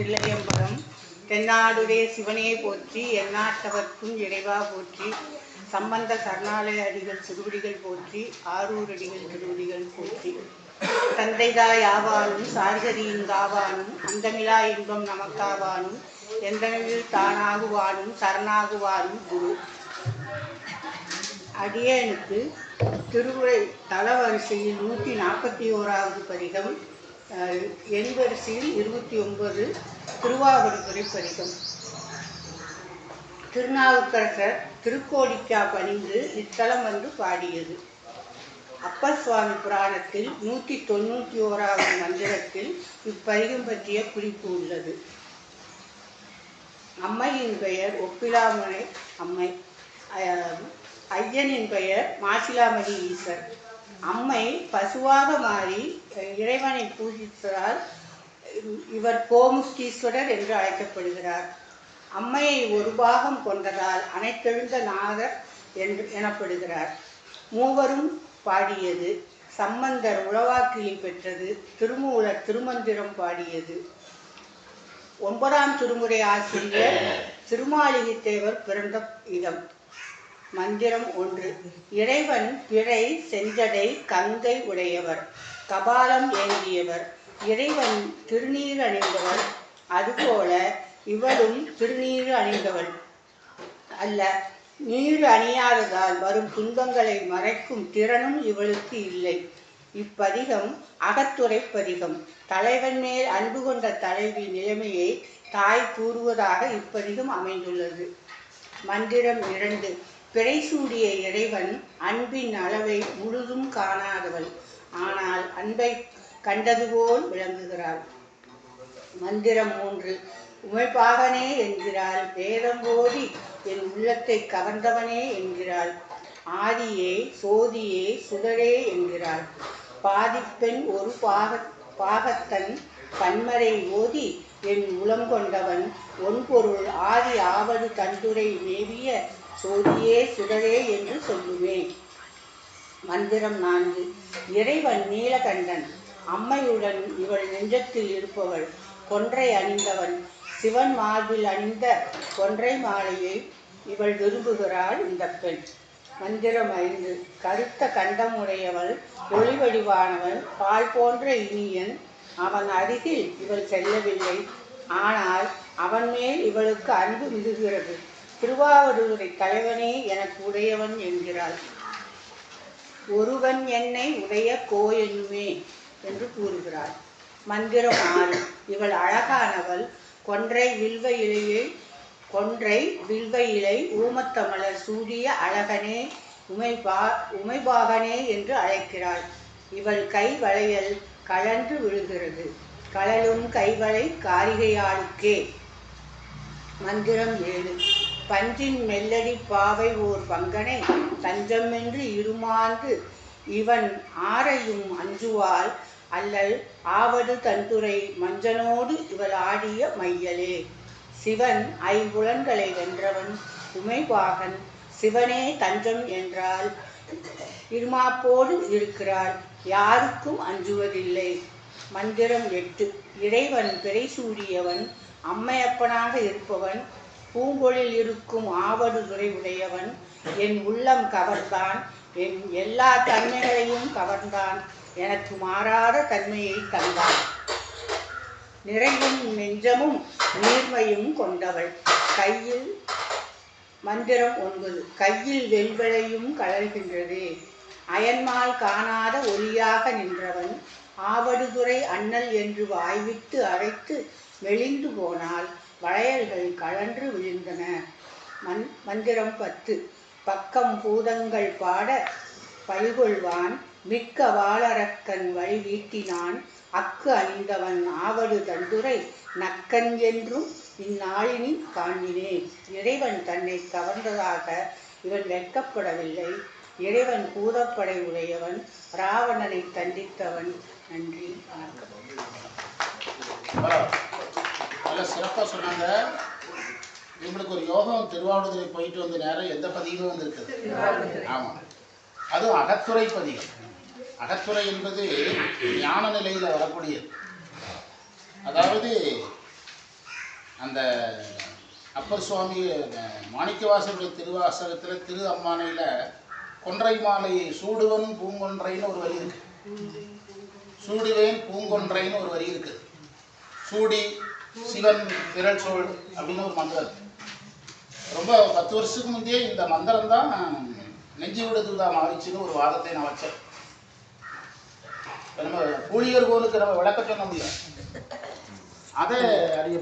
தில்லையம்பலம். தென்னாடுடைய சிவனே போற்றி எந்நாட்டவர்க்கும் இறைவா போற்றி. சம்பந்த சரணாலய அடிகள் திருவடிகள் போற்றி ஆரூர் அடிகள் திருவடிகள் போற்றி. தந்தைதாய் ஆவானும் சார்கரியின் காவானும் அந்தமிலா இன்பம் நமக்காவானும் எந்தனவில் தானாகுவானும் சரணாகுவானும் குரு. அடியனுக்கு திருவுரை தளவரிசையில் நூற்றி நாற்பத்தி ஓராவது பதிகம். எண்வரிசையில் எண் வரிசையில் இருபத்தி ஒன்பது திருவாவடுதுறை பதிகம். திருநாவுக்கரசர் திருக்கோடிக்கா பணிந்து இத்தலம் வந்து பாடியது. அப்பர் சுவாமி புராணத்தில் நூற்றி தொண்ணூற்றி ஓராவது மந்திரத்தில் இப்பதிகம் பற்றிய குறிப்பு உள்ளது. அம்மையின் பெயர் ஒப்பிலாமுனை அம்மை ஐயனின் பெயர் மாசிலாமணி ஈசர். அம்மை பசுவாக மாறி இறைவனை பூஜித்ததால் இவர் கோமுஷ்டீஸ்வரர் என்று அழைக்கப்படுகிறார். அம்மையை ஒரு பாகம் கொண்டதால் அனைத்தெழுந்த நாகர் என்று எனப்படுகிறார். மூவரும் பாடியது சம்பந்தர் உளவாக்கிலி பெற்றது திருமூலர் திருமந்திரம் பாடியது. ஒன்பதாம் திருமுறை ஆசிரியர் திருமாளிகை தேவர் பிறந்த இடம். மந்திரம் ஒன்று. இறைவன் பிழை செஞ்சடை கங்கை உடையவர் கபாலம் ஏந்தியவர். இறைவன் திருநீர் அணிந்தவர் அதுபோல இவளும் திருநீர் அணிந்தவள் அல்ல. நீர் அணியாததால் வரும் துன்பங்களை மறைக்கும் திறனும் இவளுக்கு இல்லை. இப்பதிகம் அகத்துறை பதிகம். தலைவன் மேல் அன்பு கொண்ட தலைவி நிலைமையை தாய் கூறுவதாக இப்பதிகம் அமைந்துள்ளது. மந்திரம் இரண்டு. பிறை சூடிய இறைவன் அன்பின் அளவை முழுதும் காணாதவள் ஆனால் அன்பை கண்டது போல் விளங்குகிறாள் மந்திரம் மூன்று உமைப்பாகனே என்கிறாள். வேதம் ஓதி என் உள்ளத்தை கவர்ந்தவனே என்கிறாள். ஆதியே சோதியே சுடரே என்கிறாள். பாதிப்பெண் ஒரு பாக பாகத்தன் பன்மரை ஓதி என் உளம் கொண்டவன் ஒன்பொருள் ஆதி ஆவது தந்துரை மேவிய சோதியே சுடரே என்று சொல்லுவேன். மந்திரம் நான்கு. இறைவன் நீலகண்டன். அம்மையுடன் இவள் நெஞ்சத்தில் இருப்பவள். கொன்றை அணிந்தவன். சிவன் மார்பில் அணிந்த கொன்றை மாலையை இவள் விரும்புகிறாள் இந்த பெண். மந்திரம் ஐந்து. கருத்த கண்டமுடையவள் ஒளிவடிவானவன் பால் போன்ற இனியன். அவன் அருகில் இவள் செல்லவில்லை. ஆனால் அவன் மேல் இவளுக்கு அன்பு மிகுகிறது. திருவாவடுதுறை தலைவனே எனக்கு உடையவன் என்கிறாள். ஒருவன் என்னை உடைய கோயனுமே என்று கூறுகிறாள். மந்திரம் ஆறு. இவள் அழகானவள். கொன்றை வில்வ இலையை கொன்றை வில்வ இலை ஊமத்தமலர் சூடிய அழகனே உமைபா உமைபாகனே என்று அழைக்கிறாள். இவள் கை வளையல் கழன்று விழுகிறது. கழலும் கைவளை காரிகையாளுக்கே. மந்திரம் ஏழு. பஞ்சின் மெல்லடி பாவை ஓர் பங்கனை தஞ்சமென்று இருமாந்து இவன் ஆரையும் அஞ்சுவாள் அல்லல் ஆவது தன்துறை மஞ்சனோடு இவள் ஆடிய மையலே. சிவன் ஐம்புலன்களை வென்றவன் உமைபாகன் சிவனே தஞ்சம் என்றால் இருமாப்போடு இருக்கிறாள் யாருக்கும் அஞ்சுவதில்லை. மந்திரம் எட்டு இறைவன் பிறை சூடியவன் அம்மையப்பனாக இருப்பவன் பூங்கொழில் இருக்கும் ஆவடு உடையவன் என் உள்ளம் கவர்ந்தான் என் எல்லா தன்மைகளையும் கவர்ந்தான் எனக்கு மாறாத தன்மையை தந்தான். நிறையும் நெஞ்சமும் நீர்மையும் கொண்டவள். கையில் மந்திரம் ஒன்பது கையில் வெல்வளையும் கலர்கின்றது அயன்மால் காணாத ஒளியாக நின்றவன் ஆவடுதுறை அண்ணல் என்று வாய்விட்டு அழைத்து மெலிந்து போனால் வளையல்கள் கழன்று விழுந்தன. மன் மந்திரம் பத்து. பக்கம் பூதங்கள் பாட பல்கொள்வான். மிக்க வாளரக்கன் வழி வீட்டினான். அக்கு அணிந்தவன் ஆவடு தந்துரை. நக்கன் என்றும் இந்நாளினில் காண்பினேன். இறைவன் தன்னை கவர்ந்ததாக இவன் வெட்கப்படவில்லை. இறைவன் கூதப்படை உடையவன். ராவணனை தண்டித்தவன். நன்றி வணக்கம். நல்லா சிறப்பாக சொன்னாங்க. இவங்களுக்கு ஒரு யோகம் திருவாவடுதுறை போயிட்டு வந்த நேரம் எந்த பதிவும் வந்திருக்குது? ஆமாம் அதுவும் அகத்துறை பதிகம் அகத்துறை என்பது ஞான நிலையில் வரக்கூடியது. அதாவது அந்த அப்பர் சுவாமி அஹ், மாணிக்கவாசருடைய திருவாசகத்தில் திரு அம்மானையில் கொன்றை மாலை சூடுவன் பூங்கொன்றைன்னு ஒரு வரி இருக்கு. சூடுவேன் பூங்கொன்றைன்னு ஒரு வரி இருக்குது சூடி சிவன் விரல் சோழ் அப்படின்னு ஒரு மந்திரம் இருக்கு. ரொம்ப பத்து வருஷத்துக்கு முந்தையே இந்த மந்திரம் தான் நெஞ்சு விடுதூதா மாறிச்சுன்னு ஒரு வாதத்தை நான் வச்சேன். நம்ம பூழியர் கோலுக்கு நம்ம விளக்க சொல்ல முடியும். அதை அறிய